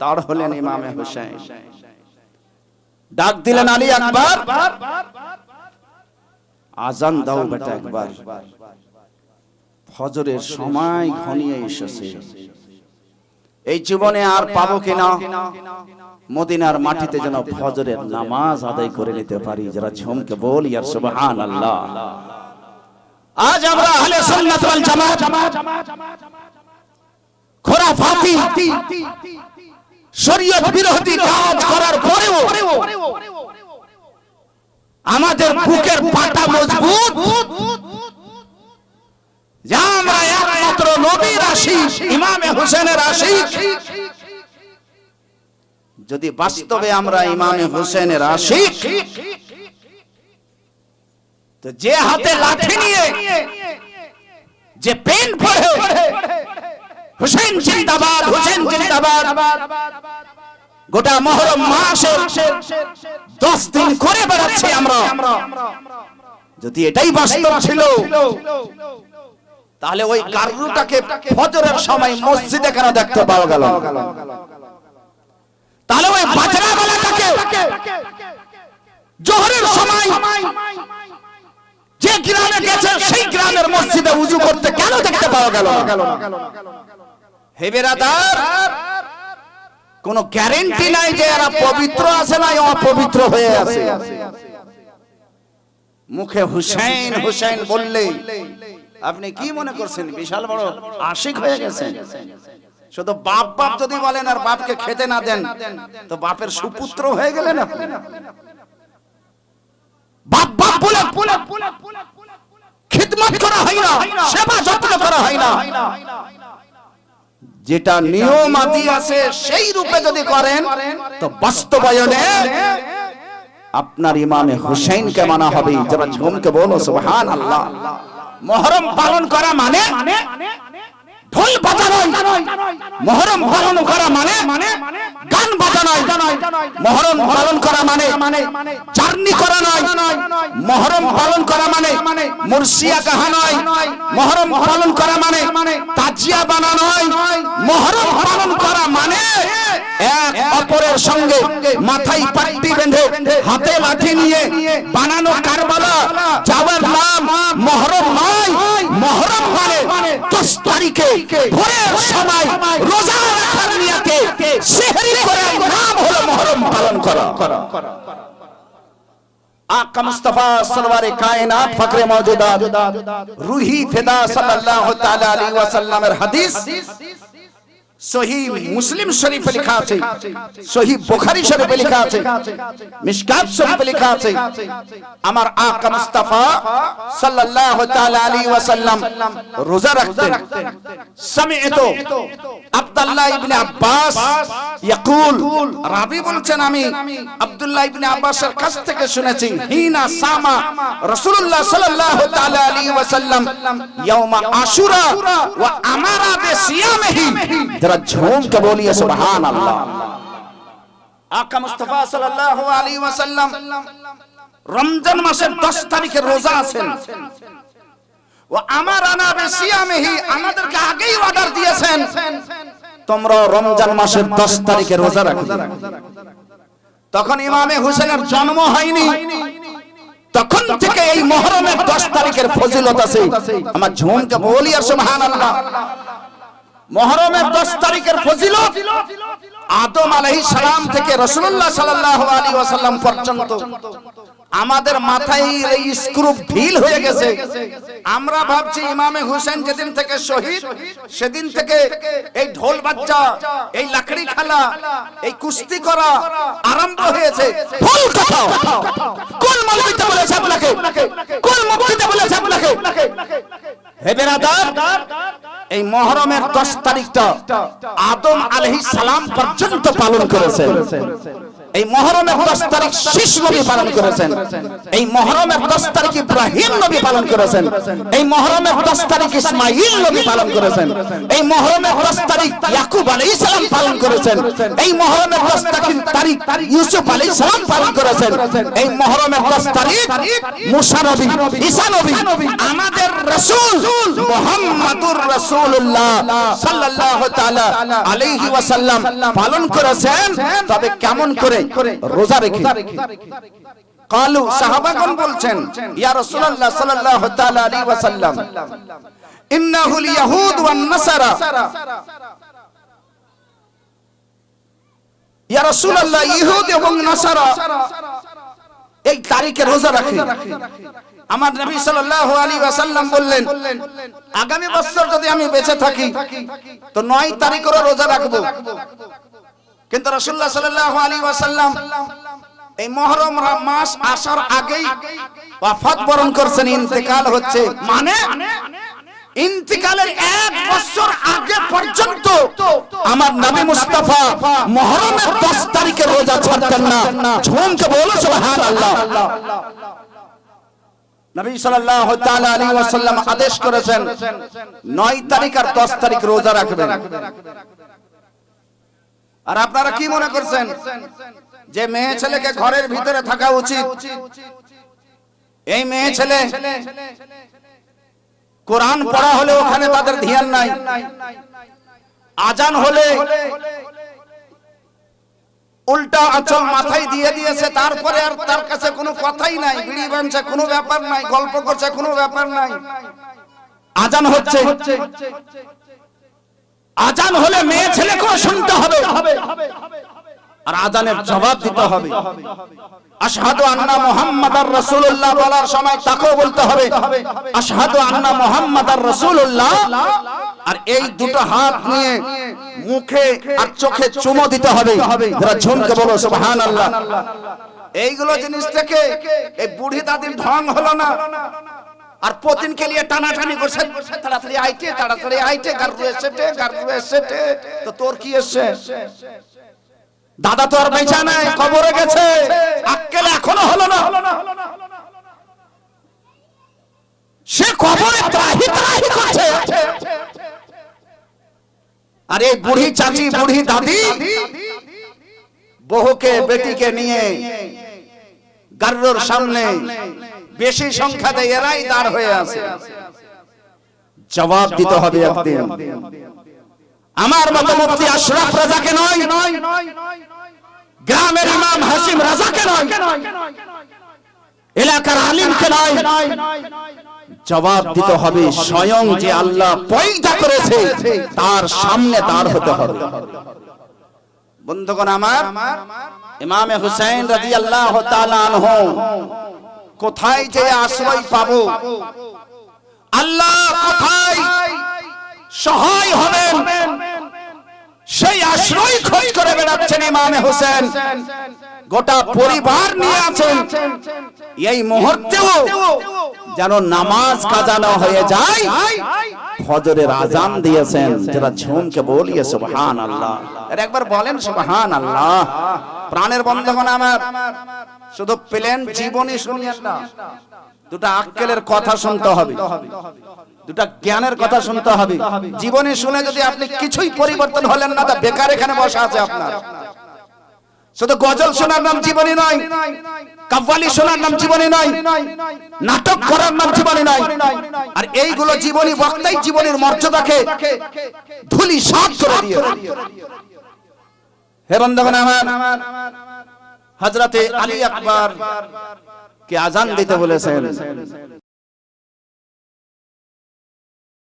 দাঁড় হলেন ইমামে হুসেন ডাক দিলেন আলী আকবর। আজান দাও বেটা একবার। ফজরের সময় ঘনিয়ে এসেছে। এই জীবনে আর পাবো কিনা? মদিনার মাটিতে যেন ফজরের নামাজ আদায় করে নিতে পারি। যারা ঝুমকে বলি আর সুবহান আল্লাহ আজ আমরা আহলে সুন্নাত ওয়াল জামাত খোরাফাতি। শরীয়ত বিরোধী কাজ করার পরেও আমাদের বুকের পাটা মজবুত। যা আমরা একমাত্র নবীর আশিক ইমামে হোসেনের আশিক যদি বাস্তবে আমরা ইমামে হোসেনের আশিক তো যে হাতে লাঠি নিয়ে যে পেন পড়ে হুসেন জিন্দাবাদ হুসেন জিন্দাবাদ। গোটা মহরম মাসে দশ দিন করে বেড়াচ্ছি আমরা। যদি এটাই বাস্তব ছিল, তাহলে ওই কার্রুটাকে ফজরের সময় মসজিদে কেন দেখতে পাওয়া গেল তাহলে ওই বাজরা বেলাটাকে জোহরের সময় যে গ্রামে গেছে, সেই গ্রামের মসজিদে উজু করতে কেন দেখতে পাওয়া গেল হে বেরাদার, কোন গ্যারেন্টি নাই যে এরা পবিত্র আছে অপবিত্র হয়ে আছে। মুখে হুসেন হুসেন বললে, আপনি কি মনে করছেন? বিশাল বড় আশিক হয়ে গেছেন। শুধু বাপ বাপ যদি বলেন আর বাপকে খেতে না দেন, তো বাপের সুপুত্র হয়ে গেলেন বাপ বাপ বলে খিদমত করা হয় না, সেবা যত্ন করা হয় না। যেটা নিয়ম আদি আছে সেই রূপে যদি করেন তো বাস্তবায়নে আপনার ইমামে হুসেনকে মানা হবে যারা ঝুমকে বলো সুবহান আল্লাহ মহরম পালন করা মানে ঢোল বাজানো মহরম পালন করা মানে গান বাজানো মহরম পালন করা মানে চারনি করা নয়। মহরম পালন করা মানে মুর্শিয়া কাহা নয়। মহরম পালন করা মানে তাজিয়া বানা নয়। মহরম পালন করা মানে এক অপরের সঙ্গে মাথায় পাট্টি বেঁধে হাতে লাঠি নিয়ে বানানো কারবালা। যাওয়ার নাম মহরম নয়। মহরম মানে তারিখে ভোরের সময় রোজা রাখার নিয়াতে সেহরি করে নাম হলো মহরম পালন করা। আকা মুস্তাফা সরওয়ারে কায়নাত ফকরে মওজুদাত রুহি ফিদা সাল্লাল্লাহু তাআলা আলাইহি ওয়াসাল্লামের হাদিস। সহি মুসলিম শরীফে লেখা আছে। সহি বুখারী শরীফে লেখা আছে। মিশকাত শরীফে লেখা আছে। আমার আকা মুস্তাফা সাল্লাল্লাহু তাআলা আলাইহি ওয়াসাল্লাম রোজা রাখতেন। সামি'তু আব্দুল্লাহ ইবনে আব্বাস ইয়াকুল, রাবি বলছেন আমি আব্দুল্লাহ ইবনে আব্বাসের কাছ থেকে শুনেছি, হিনা সামা রাসূলুল্লাহ সাল্লাল্লাহু তাআলা আলাইহি ওয়াসাল্লাম ইয়াউমা আশুরা ওয়া আমারা বিসিয়ামিহি। যারা ঝুমকে বলিয়ে সুবহানাল্লাহ। আকা মুস্তাফা সাল্লাল্লাহু আলাইহি ওয়াসাল্লাম রমজান মাসের 10 তারিখে রোজা আছেন। ও আমার আনা বেসিয়ামিহি, আমাদেরকে আগেই অর্ডার দিয়েছেন। তোমরা রমজান মাসের 10 তারিখে রোজা রাখবে তখন ইমামে হুসেনের জন্ম হয়নি। তখন থেকে এই মহরমের 10 তারিখের ফজিলত আছে। আমার ঝুমকে বলি আর সুবহানাল্লাহ। মহরমের 10 তারিখের ফজিলত আদম আলাইহিস সালাম থেকে রাসূলুল্লাহ সাল্লাল্লাহু আলাইহি ওয়াসাল্লাম পর্যন্ত। আমাদের মাথায় এই স্ক্রু ঢিল হয়ে গেছে। আমরা ভাবছি ইমামে হোসেন যেদিন থেকে শহীদ সেদিন থেকে এই ঢোল বাচ্চা এই লাকড়ি খেলা এই কুস্তি করা আরম্ভ হয়েছে। ভুল কথা কোন মৌলবীতে বলেছে আপনাকে? কোন মুক্তিতে বলেছে আপনাকে? হে বেরাদার এই মহরমের দশ তারিখটা আদম আলহি সালাম পর্যন্ত পালন করেছে। এই মহরমের দশ তারিখ শীষ নবী পালন করেছেন। এই মহরমের দশ তারিখ ইব্রাহিম নবী পালন করেছেন। এই মহরমের দশ তারিখ ইসমাইল নবী পালন করেছেন। এই মহরমের দশ তারিখ ইয়াকুব আলাইহিস সালাম পালন করেছেন। এই মহরমের দশ তারিখ ইউসুফ আলাইহিস সালাম পালন করেছেন। এই মহরমের দশ তারিখ মুসা নবী, ঈসা নবী, আমাদের রাসূল মুহাম্মাদুর রাসূলুল্লাহ সাল্লাল্লাহু তাআলা আলাইহি ওয়াসাল্লাম পালন করেছেন। তবে কেমন করে রোজা রেখে। কালু সাহাবাগণ বলছেন, ইয়া রাসূলুল্লাহ সাল্লাল্লাহু তাআলা আলাইহি ওয়াসাল্লাম, ইন্নাহুল ইয়াহুদ ওয়ান নাসারা। ইয়া রাসূলুল্লাহ, ইহুদ এবং নাসারা, এই তারিখে রোজা রাখে। আমার নবী সাল্লাল্লাহু আলাইহি ওয়াসাল্লাম বললেন, আগামী বছর যদি আমি বেঁচে থাকি, তো 9 তারিখেরও রোজা রাখব। কিন্তু রাসূলুল্লাহ সাল্লাল্লাহু আলাইহি ওয়াসাল্লাম এই মুহররম মাস আসার আগেই ওয়াফাত বরণ করছেন, ইন্তেকাল হচ্ছে। মানে ইন্তিকালের এক বছর আগে পর্যন্ত আমার নবী মুস্তাফা মুহররমের 10 তারিখে রোজা ছাড়তেন না। ঝুমকে বলো সুবহানাল্লাহ। নবী সাল্লাল্লাহু তাআলা আলাইহি ওয়াসাল্লাম আদেশ করেছেন 9 তারিখ আর 10 তারিখ রোজা রাখবেন। আর আপনারা কি মনে করছেন? যে মেয়ে ছেলেকে ঘরের ভিতরে থাকা উচিত? এই মেয়ে ছেলে কোরআন পড়া হলে ওখানে তাদের ধ্যান নাই। আজান হলে উল্টা আচল মাথায় দিয়ে দিয়েছে, তারপরে আর তার কাছে কোনো কথাই নাই। বিড়ি বানছে, কোনো ব্যাপার নাই, গল্প করছে, কোনো ব্যাপার নাই। আজান হচ্ছে। আজান হলে মেয়ে ছেলেকেও শুনতে হবে। আর আজানের জবাব দিতে হবে। আশহাদু আন্না মুহাম্মাদার রাসূলুল্লাহ বলার সময় তাকেও বলতে হবে, আশহাদু আন্না মুহাম্মাদার রাসূলুল্লাহ। আর এই দুটো হাত নিয়ে মুখে আর চোখে চুমো দিতে হবে। যারা ঝুমকে বলো, সুবহানাল্লাহ। এইগুলো জিনিস থেকে এই বুড়ি দাদির ঢং হলো না। আর প্রতিদিনকে নিয়ে টানাটানি করছে। তাড়াতাড়ি আইটে তাড়াতাড়ি আইটে, গারু এসেটে গারু এসেটে তো তোর কি এসছে দাদা তো আর বেঁচা নাই, কবরে গেছে। আক্কেল এখনও হলো না। সে কবরে ত্রাহি ত্রাহি করছে। আর এই বুড়ি চাচি, বুড়ি দাদি বহুকে বেটিকে নিয়ে গার্রোর সামনে বেশি সংখ্যাতে এরাই দাঁড় হয়ে আছে। জবাব দিতে হবে একদিন। আমার মতো মুফতি আশরাফ রাজাকে নয়। গ্রামের ইমাম হাসিম রাজাকে নয়। এলাকার আলিমকে নয়। জবাব দিতে হবে স্বয়ং যে আল্লাহ পয়দা করেছে তার সামনে দাঁড় হতে হবে। বন্ধুগণ আমার ইমামে হুসাইন রাদিয়াল্লাহু তাআলা আনহু। কোথায় যে আশ্রয় পাবো? আল্লাহ কোথায় সহায় হবেন? সেই আশ্রয় খোঁজ করে বেড়াচ্ছেন ইমামে হোসেন। গোটা পরিবার নিয়ে আছেন। এই মুহূর্তেও যেন নামাজ কাজানো হয়ে যায় ফজরের আজান দিয়েছেন। যারা ঝুমকে বলিয়ে সুবহান আল্লাহ একবার বলেন সুবহান আল্লাহ প্রাণের বন্ধগণ আমার। শুধু প্লেন জীবনী শুনিয়েন না, দুটা আক্কেলের কথা শুনতে হবে, দুটা জ্ঞানের কথা শুনতে হবে, জীবনে শুনে যদি আপনি কিছুই পরিবর্তন হলেন না, তা বেকার এখানে বসা আছে আপনার। শুধু গজল শোনার নাম জীবনী নয় কাব্বালি শোনার নাম জীবনী নয়, নাটক করার নাম জীবনী নয়, আর এইগুলো জীবনী বক্তাই জীবনের মর্যাদাকে ধুলি সাত করে দিয়ে। হে বন্ধুগণ আমার হযরতে আলী আকবর কে আজান দিতে বলেছেন।